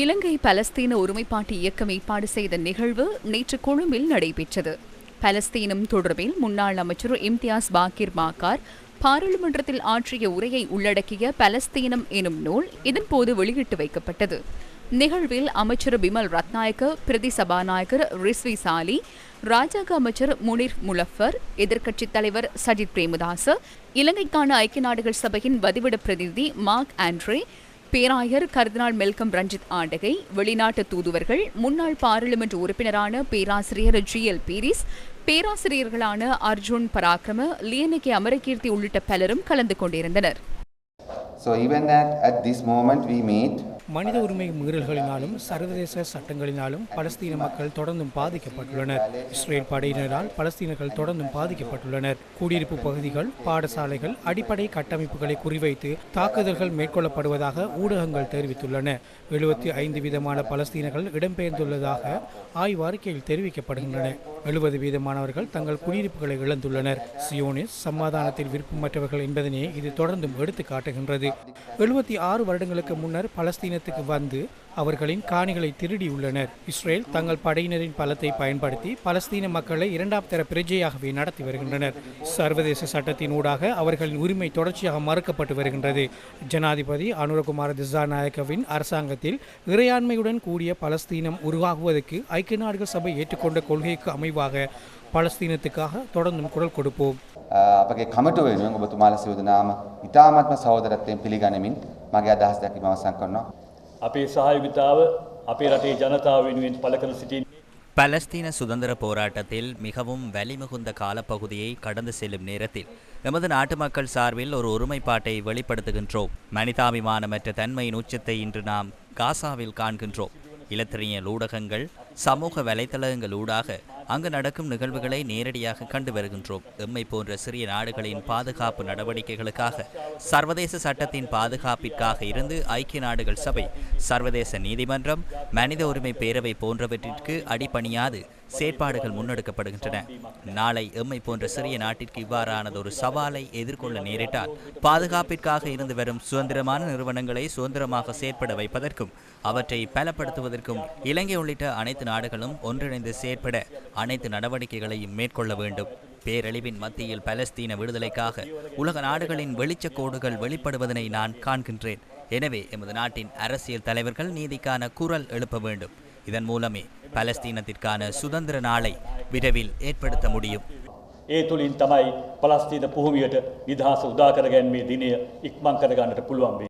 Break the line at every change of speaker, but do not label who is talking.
இலங்கை பலஸ்தீன ஒருமைப்பாட்டு இயக்கம் ஏற்பாடு செய்த நிகழ்வு நேற்று கொழும்பில் நடைபெற்றது. பலஸ்தீனம் தொடர்பில் முன்னாள் அமைச்சர் இம்தியாஸ் பாக்கிர் மாக்கார் பாராளுமன்றத்தில் ஆற்றிய உரையை உள்ளடக்கிய பலஸ்தீனம் எனும் நூல் இதன்போது வெளியிட்டு வைக்கப்பட்டது. நிகழ்வில் அமைச்சர் பிமல் ரத்நாயக்க பிரதி சபாநாயகர் ரிஸ்வி சாலி ராஜாங்க அமைச்சர் முனிர் முலஃபர் எதிர்க்கட்சித் தலைவர் சஜித் பிரேமதாச இலங்கைக்கான ஐக்கிய நாடுகள் சபையின் வதிவிட பிரதிநிதி மார்க் ஆண்ட்ரே பேராயர் கர்தினால் மெல்கம் ரஞ்சித் ஆண்டகை வெளிநாட்டு தூதுவர்கள் முன்னாள் பாராளுமன்ற உறுப்பினரான பேராசிரியர் ஜி. எல். பீரிஸ் பேராசிரியர்களான அர்ஜுன் பராக்கிரம லியனிகே அமரகீர்த்தி உள்ளிட்ட பலரும் கலந்து கொண்டிருந்தனர்.
So even at, at this moment we meet,
மனித உரிமை மீறல்களினாலும் சர்வதேச சட்டங்களினாலும் பலஸ்தீன மக்கள் தொடர்ந்தும் பாதிக்கப்பட்டுள்ளனர். இஸ்ரேல் படையினரால் பலஸ்தீனர்கள் தொடர்ந்தும் பாதிக்கப்பட்டுள்ளனர். குடியிருப்பு பகுதிகள் பாடசாலைகள் அடிப்படை கட்டமைப்புகளை குறிவைத்து தாக்குதல்கள் மேற்கொள்ளப்படுவதாக ஊடகங்கள் தெரிவித்துள்ளன. எழுபத்தி ஐந்து விதமான பலஸ்தீனர்கள் இடம்பெயர்ந்துள்ளதாக ஆய்வறிக்கையில் தெரிவிக்கப்படுகின்றன. எழுபது வீதமானவர்கள் தங்கள் குடியிருப்புகளை இழந்துள்ளனர். சியோனிஸ் சமாதானத்தில் விருப்பமற்றவர்கள் என்பதனை இது தொடர்ந்தும் எடுத்து காட்டுகின்றது. எழுபத்தி ஆறு வருடங்களுக்கு முன்னர் பலஸ்தீனத்துக்கு வந்து அவர்களின் காணிகளை திருடியுள்ளனர். இஸ்ரேல் தங்கள் படையினரின் பலத்தை பயன்படுத்தி பலஸ்தீன மக்களை இரண்டாம் தர பிரஜையாகவே நடத்தி வருகின்றனர். சர்வதேச சட்டத்தின் ஊடாக அவர்களின் உரிமை தொடர்ச்சியாக மறுக்கப்பட்டு வருகின்றது. ஜனாதிபதி அனுரகுமார் திசாநாயக்கவின் அரசாங்கத்தில் இறையாண்மையுடன் கூடிய பலஸ்தீனம் உருவாகுவதற்கு ஐக்கிய நாடுகள் சபை ஏற்றுக்கொண்ட கொள்கைக்கு அமைவு பலஸ்தீனத்துக்காக தொடர்ந்தும் குரல் கொடுப்போம்
අ, අපගේ කමට වෙනුවෙන් ඔබතුමාල සිවදනාම ඉතාමත්ම සහෝදරත්වයෙන් පිළිගනිමින් මගේ අදහස් දැකීම අවසන් කරනවා.
අපේ සහයෝගිතාව අපේ රටේ ජනතාව වෙනුවෙන් පළ කර සිටින්
பலஸ்தீன சுதந்திர போராட்டத்தில் மிகவும் வலிமிகுந்த காலப்பகுதியை கடந்து செல்லும் நேரத்தில் எமது நாட்டு மக்கள் சார்பில் ஒரு ஒருமைப்பாட்டை வெளிப்படுத்துகின்றோம் மனிதாபிமானமற்ற தன்மையின் உச்சத்தை இன்று நாம் காசாவில் காண்கின்றோம் இலத்திரியல் ஊடகங்கள் சமூக வலைதளங்கள் ஊடாக அங்கு நடக்கும் நிகழ்வுகளை நேரடியாக கண்டு வருகின்றோம். எம்மை போன்ற சிறிய நாடுகளின் பாதுகாப்பு நடவடிக்கைகளுக்காக சர்வதேச சட்டத்தின் பாதுகாப்பிற்காக இருந்து ஐக்கிய நாடுகள் சபை சர்வதேச நீதிமன்றம் மனித உரிமை பேரவை போன்றவற்றிற்கு அடிபணியாது செயற்பாடுகள் முன்னெடுக்கப்படுகின்றன. நாளை எம்மை போன்ற சிறிய நாட்டிற்கு இவ்வாறானது ஒரு சவாலை எதிர்கொள்ள நேரிட்டால் பாதுகாப்பிற்காக இருந்து வரும் சுதந்திரமான நிறுவனங்களை சுதந்திரமாக செயற்பட வைப்பதற்கும் அவற்றை பலப்படுத்துவதற்கும் இலங்கை உள்ளிட்ட அனைத்து நாடுகளும் ஒன்றிணைந்து செயற்பட அனைத்து நடவடிக்கைகளையும் மேற்கொள்ள வேண்டும். பேரழிவின் மத்தியில் பலஸ்தீன விடுதலைக்காக உலக நாடுகளின் வெளிச்ச கோடுகள் வெளிப்படுவதனை நான் காண்கின்றேன். எனவே எமது நாட்டின் அரசியல் தலைவர்கள் நீதிக்கான குரல் எழுப்ப வேண்டும். இதன் மூலமே பலஸ்தீனத்திற்கான சுதந்திர நாளை விரைவில் ஏற்படுத்த முடியும்
ඒ තුළින් තමයි පලස්තීන පුහමියට නිදහස උදාකරගැන්මේ දිනය ඉක්මං කරගන්නට පුළුවන් වේ.